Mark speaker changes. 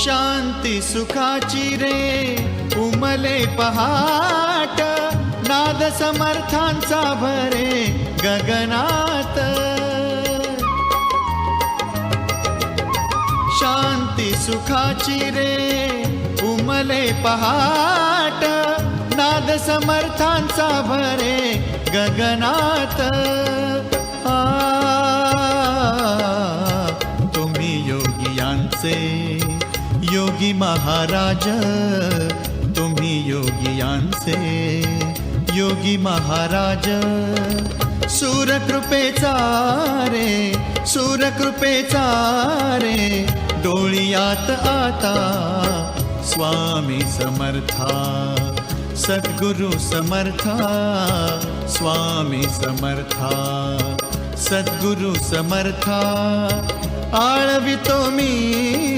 Speaker 1: शांती सुखाची रे. उमले पहाट नाद समर्थांचा भरे गगनात. शांती सुखाची रे. उमले पहाट नाद समर्थांचा भरे गगनात. आ तुम्ही योगियांचे योगी महाराज तुम्ही योगियांचे. योगी महाराज सूरकृपेचा रे सूरकृपेचा रे. डोळियात आता स्वामी समर्था सद्गुरु समर्था स्वामी समर्था सद्गुरु समर्था. आळवितो मी